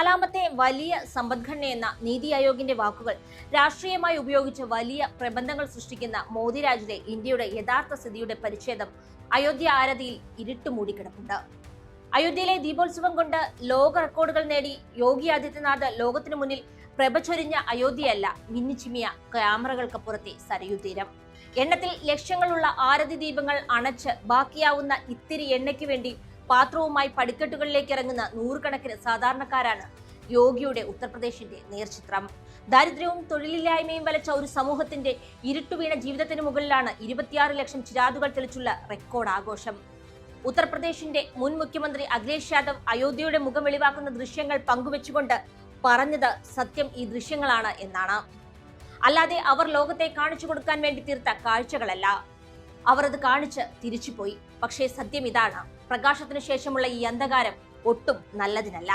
നാലാമത്തെ വലിയ സമ്പദ്ഘടനയെന്ന നീതി ആയോഗിന്റെ വാക്കുകൾ രാഷ്ട്രീയമായി ഉപയോഗിച്ച് വലിയ പ്രബന്ധങ്ങൾ സൃഷ്ടിക്കുന്ന മോദി രാജിലെ ഇന്ത്യയുടെ യഥാർത്ഥ സ്ഥിതിയുടെ പരിച്ഛേദം അയോധ്യ ആരതിയിൽ ഇരുട്ട് മൂടിക്കിടപ്പുണ്ട്. അയോധ്യയിലെ ദീപോത്സവം കൊണ്ട് ലോക റെക്കോർഡുകൾ നേടി യോഗി ആദിത്യനാഥ് ലോകത്തിനു മുന്നിൽ പ്രഭചൊരിഞ്ഞ അയോധ്യയല്ല മിന്നിച്ചിമിയ ക്യാമറകൾക്കപ്പുറത്തെ സരയൂ തീരം എണ്ണത്തിൽ ലക്ഷ്യങ്ങളുള്ള ആരതി ദീപങ്ങൾ അണച്ച് ബാക്കിയാവുന്ന ഇത്തിരി എണ്ണയ്ക്ക് വേണ്ടി പാത്രവുമായി പടിക്കെട്ടുകളിലേക്ക് ഇറങ്ങുന്ന നൂറുകണക്കിന് സാധാരണക്കാരാണ് യോഗിയുടെ ഉത്തർപ്രദേശിന്റെ നേർചിത്രം. ദാരിദ്ര്യവും തൊഴിലില്ലായ്മയും വലച്ച ഒരു സമൂഹത്തിന്റെ ഇരുട്ടുവീണ ജീവിതത്തിന് മുകളിലാണ് ഇരുപത്തിയാറ് ലക്ഷം ചിരാതുകൾ തെളിച്ചുള്ള റെക്കോർഡ് ആഘോഷം. ഉത്തർപ്രദേശിന്റെ മുൻ മുഖ്യമന്ത്രി അഖിലേഷ് യാദവ് അയോധ്യയുടെ മുഖം വെളിവാക്കുന്ന ദൃശ്യങ്ങൾ പങ്കുവെച്ചുകൊണ്ട് പറഞ്ഞത് സത്യം ഈ ദൃശ്യങ്ങളാണ് എന്നാണ്. അല്ലാതെ അവർ ലോകത്തെ കാണിച്ചു കൊടുക്കാൻ വേണ്ടി തീർത്ത കാഴ്ചകളല്ല. അവർ അത് കാണിച്ച് തിരിച്ചുപോയി. പക്ഷേ സത്യം ഇതാണ്. പ്രകാശത്തിന് ശേഷമുള്ള ഈ അന്ധകാരം ഒട്ടും നല്ലതിനല്ല.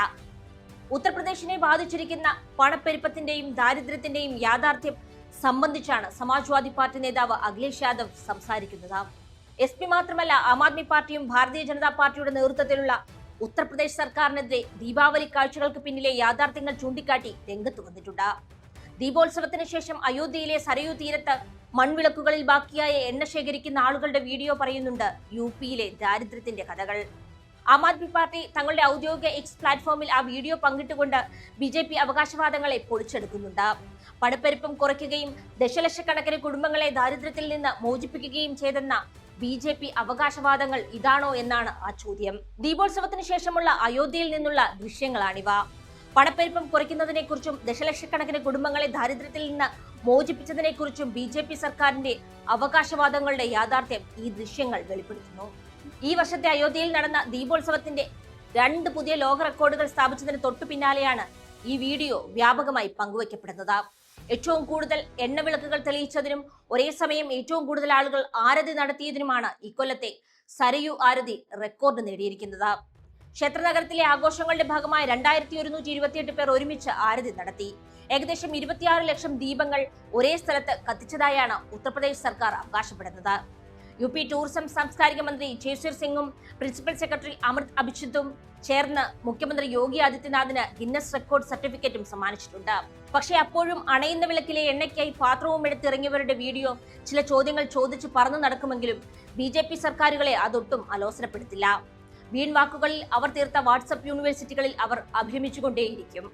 ഉത്തർപ്രദേശിനെ ബാധിച്ചിരിക്കുന്ന പണപ്പെരുപ്പത്തിന്റെയും ദാരിദ്ര്യത്തിന്റെയും യാഥാർത്ഥ്യം സംബന്ധിച്ചാണ് സമാജ്വാദി പാർട്ടി നേതാവ് അഖിലേഷ് യാദവ് സംസാരിക്കുന്നത്. എസ് പി മാത്രമല്ല ആം ആദ്മി പാർട്ടിയും ഭാരതീയ ജനതാ പാർട്ടിയുടെ നേതൃത്വത്തിലുള്ള ഉത്തർപ്രദേശ് സർക്കാരിനെതിരെ ദീപാവലി കാഴ്ചകൾക്ക് പിന്നിലെ യാഥാർത്ഥ്യങ്ങൾ ചൂണ്ടിക്കാട്ടി രംഗത്ത് വന്നിട്ടുണ്ട്. ദീപോത്സവത്തിന് ശേഷം അയോധ്യയിലെ സരയൂ തീരത്ത് മൺവിളക്കുകളിൽ ബാക്കിയായ എണ്ണ ശേഖരിക്കുന്ന ആളുകളുടെ വീഡിയോ പറയുന്നുണ്ട് യു പിയിലെ ദാരിദ്ര്യത്തിന്റെ കഥകൾ. ആം ആദ്മി പാർട്ടി തങ്ങളുടെ ഔദ്യോഗിക എക്സ് പ്ലാറ്റ്ഫോമിൽ ആ വീഡിയോ പങ്കിട്ടുകൊണ്ട് ബി ജെ പി അവകാശവാദങ്ങളെ പൊളിച്ചെടുക്കുന്നുണ്ട്. പണപ്പെരുപ്പം കുറയ്ക്കുകയും ദശലക്ഷക്കണക്കിന് കുടുംബങ്ങളെ ദാരിദ്ര്യത്തിൽ നിന്ന് മോചിപ്പിക്കുകയും ചെയ്തെന്ന ബി ജെ പി അവകാശവാദങ്ങൾ ഇതാണോ എന്നാണ് ആ ചോദ്യം. ദീപോത്സവത്തിന് ശേഷമുള്ള അയോധ്യയിൽ നിന്നുള്ള ദൃശ്യങ്ങളാണിവ. പണപ്പെരുപ്പം കുറയ്ക്കുന്നതിനെക്കുറിച്ചും ദശലക്ഷക്കണക്കിന് കുടുംബങ്ങളെ ദാരിദ്ര്യത്തിൽ നിന്ന് മോചിപ്പിച്ചതിനെക്കുറിച്ചും ബി ജെ പി സർക്കാരിന്റെ അവകാശവാദങ്ങളുടെ യാഥാർത്ഥ്യം ഈ ദൃശ്യങ്ങൾ വെളിപ്പെടുത്തുന്നു. ഈ വർഷത്തെ അയോധ്യയിൽ നടന്ന ദീപോത്സവത്തിന്റെ രണ്ട് പുതിയ ലോക റെക്കോർഡുകൾ സ്ഥാപിച്ചതിന് തൊട്ടു പിന്നാലെയാണ് ഈ വീഡിയോ വ്യാപകമായി പങ്കുവയ്ക്കപ്പെടുന്നത്. ഏറ്റവും കൂടുതൽ എണ്ണവിളക്കുകൾ തെളിയിച്ചതിനും ഒരേ സമയം ഏറ്റവും കൂടുതൽ ആളുകൾ ആരതി നടത്തിയതിനുമാണ് ഇക്കൊല്ലത്തെ സരയു ആരതി റെക്കോർഡ് നേടിയിരിക്കുന്നത്. ക്ഷേത്രനഗരത്തിലെ ആഘോഷങ്ങളുടെ ഭാഗമായി രണ്ടായിരത്തി ഒരുന്നൂറ്റി ഇരുപത്തിയെട്ട് പേർ ഒരുമിച്ച് ആരതി നടത്തി. ഏകദേശം ഇരുപത്തിയാറ് ലക്ഷം ദീപങ്ങൾ ഒരേ സ്ഥലത്ത് കത്തിച്ചതായാണ് ഉത്തർപ്രദേശ് സർക്കാർ അവകാശപ്പെടുന്നത്. യു പി ടൂറിസം സാംസ്കാരിക മന്ത്രി ചേശ്വർ സിംഗും പ്രിൻസിപ്പൽ സെക്രട്ടറി അമൃത് അഭിഷിത്തും ചേർന്ന് മുഖ്യമന്ത്രി യോഗി ആദിത്യനാഥിന് ഗിന്നസ് റെക്കോർഡ് സർട്ടിഫിക്കറ്റും സമ്മാനിച്ചിട്ടുണ്ട്. പക്ഷേ അപ്പോഴും അണയുന്ന വിളക്കിലെ എണ്ണയ്ക്കായി പാത്രവും എടുത്തിറങ്ങിയവരുടെ വീഡിയോ ചില ചോദ്യങ്ങൾ ചോദിച്ച് പറന്നു നടക്കുമെങ്കിലും ബി സർക്കാരുകളെ അതൊട്ടും അലോസരപ്പെടുത്തില്ല. വീൺ വാക്കുകളിൽ അവർ തീർത്ത വാട്സപ്പ് യൂണിവേഴ്സിറ്റികളിൽ അവർ അഭിരമിച്ചുകൊണ്ടേയിരിക്കും